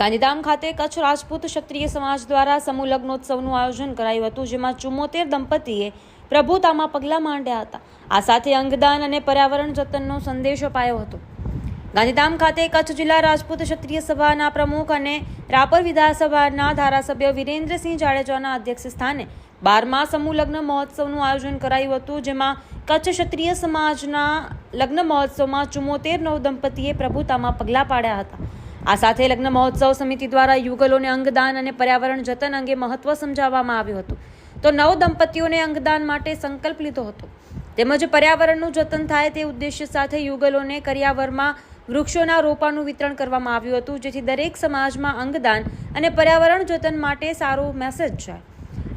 ગાંધીધામ ખાતે કચ્છ રાજપૂત ક્ષત્રિય સમાજ દ્વારા સમૂહ લગ્નોત્સવનું આયોજન કરાયું હતું, જેમાં ચુમ્મોતેર દંપતીએ પ્રભુતામાં પગલાં માંડ્યા હતા. આ સાથે અંગદાન અને પર્યાવરણ જતનનો સંદેશ અપાયો હતો. ગાંધીધામ ખાતે કચ્છ જિલ્લા રાજપૂત ક્ષત્રિય સભાના પ્રમુખ અને રાપર વિધાનસભાના ધારાસભ્ય વિરેન્દ્રસિંહ જાડેજાના અધ્યક્ષ સ્થાને બારમા સમૂહ લગ્ન મહોત્સવનું આયોજન કરાયું હતું, જેમાં કચ્છ ક્ષત્રિય સમાજના લગ્ન મહોત્સવમાં ચુમ્મોતેર નવ દંપતીએ પ્રભુતામાં પગલાં પાડ્યા હતા. આ સાથે લગ્ન મહોત્સવ સમિતિ દ્વારા યુગલોને અંગદાન અને પર્યાવરણ જતન અંગે મહત્વ સમજાવવામાં આવ્યું હતું. તો નવ દંપતીઓને અંગદાન માટે સંકલ્પ લીધો હતો. તેમજ પર્યાવરણનું જતન થાય તે ઉદ્દેશ્ય સાથે યુગલોને કરિયાવરમાં વૃક્ષોના રોપાનું વિતરણ કરવામાં આવ્યું હતું, જેથી દરેક સમાજમાં અંગદાન અને પર્યાવરણ જતન માટે સારો મેસેજ જાય.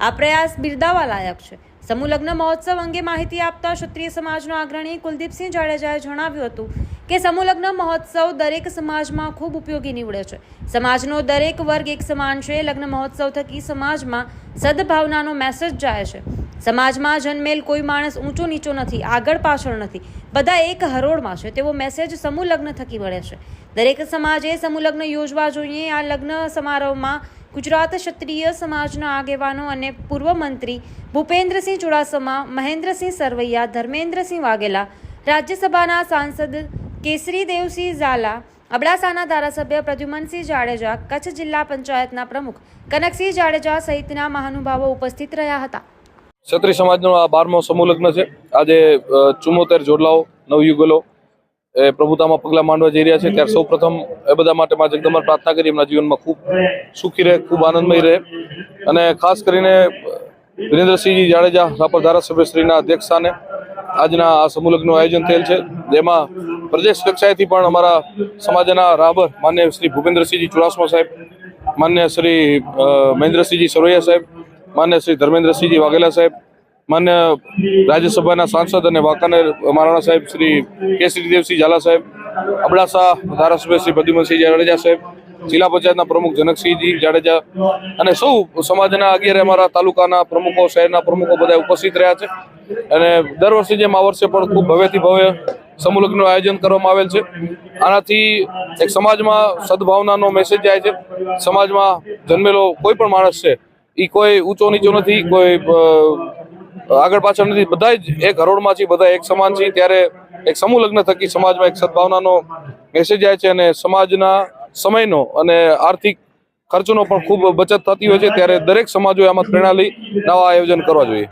આ પ્રયાસ બિરદાવા લાયક છે. સમૂહ લગ્ન મહોત્સવ અંગે માહિતી આપતા ક્ષત્રિય સમાજનો અગ્રણી કુલદીપસિંહ જાડેજાએ જણાવ્યું હતું કે સમૂહ લગ્ન મહોત્સવ દરેક સમાજમાં ખૂબ ઉપયોગી નીવડે છે. સમાજનો દરેક વર્ગ એક સમાન છે. લગ્ન મહોત્સવ થકી સમાજમાં સદભાવનાનો મેસેજ જાય છે. સમાજમાં જન્મેલ કોઈ માણસ ઊંચો નીચો નથી, આગળ પાછળ નથી. બધા એક હરોળમાં છે. તેવો મેસેજ સમૂહ લગ્ન થકી મળે છે. દરેક સમાજે સમૂહ લગ્ન યોજવા જોઈએ. આ લગ્ન સમારોહમાં ગુજરાત ક્ષત્રિય સમાજના આગેવાનો અને પૂર્વ મંત્રી ભૂપેન્દ્રસિંહ ચુડાસમા, મહેન્દ્રસિંહ સરવૈયા, ધર્મેન્દ્રસિંહ વાઘેલા, રાજ્યસભાના સાંસદ કેસરી દેવસિંહ ઝાલા, અબડાસાના ધારાસભ્ય પ્રદ્યુમનસિંહ જાડેજા, કચ્છ જિલ્લા પંચાયતના પ્રમુખ કનકસિંહ જાડેજા સહિતના મહાનુભાવો ઉપસ્થિત રહ્યા હતા. ક્ષત્રિય સમાજનો આ બારમો સમૂહ લગ્ન છે. આજે ચુમ્મોતેર જોડલાઓ, નવયુગલો, એ પ્રભુતામાં પગલાં માંડવા જઈ રહ્યા છે. ત્યારે સૌ પ્રથમ એ બધા માટે માં જગદંબર પ્રાર્થના કરી એમના જીવનમાં ખૂબ સુખી રહે, ખૂબ આનંદમય રહે. અને ખાસ કરીને, વિરેન્દ્રસિંહજી જાડેજા રાપર ધારાસભ્યશ્રીના અધ્યક્ષ સ્થાને આજના આ સમૂહ લગ્નનું આયોજન થયેલ છે. જેમાં પ્રદેશ કક્ષાએથી પણ અમારા સમાજના રાબર માન્ય શ્રી ભૂપેન્દ્રસિંહજી ચુડાસમા સાહેબ, માન્ય શ્રી મહેન્દ્રસિંહજી સરોયા સાહેબ, માન્ય શ્રી ધર્મેન્દ્રસિંહજી વાઘેલા સાહેબ, માન્ય રાજ્યસભાના સાંસદ અને વાંકાનેર મહારાણા સાહેબ શ્રી કેસરી દેવસિંહ ઝાલા સાહેબ, અબડાસા ધારાસભ્ય શ્રી પ્રદ્યુમનસિંહ જાડેજા સાહેબ, જિલ્લા પંચાયતના પ્રમુખ જનકસિંહજી જાડેજા અને સૌ સમાજના અગિયારે અમારા તાલુકાના પ્રમુખો, શહેરના પ્રમુખો બધા ઉપસ્થિત રહ્યા છે. અને દર વર્ષે જેમ આ વર્ષે પણ ખૂબ ભવ્યથી ભવ્ય સમૂહ લગ્નનું આયોજન કરવામાં આવેલ છે. આનાથી એક સમાજમાં સદભાવનાનો મેસેજ જાય છે. સમાજમાં જન્મેલો કોઈ પણ માણસ છે એ કોઈ ઊંચો નીચો નથી, કોઈ આગળ પાછળ નથી. બધા જ એક હરોળમાં છે બધા એક સમાન છે. ત્યારે એક સમૂહ લગ્ન થકી સમાજમાં એક સદભાવનાનો મેસેજ જાય છે અને સમાજના સમયનો અને આર્થિક ખર્ચનો પણ ખૂબ બચત થતી હોય છે. ત્યારે દરેક સમાજોએ આમાં પ્રેરણા લઈ નવા આયોજન કરવા જોઈએ.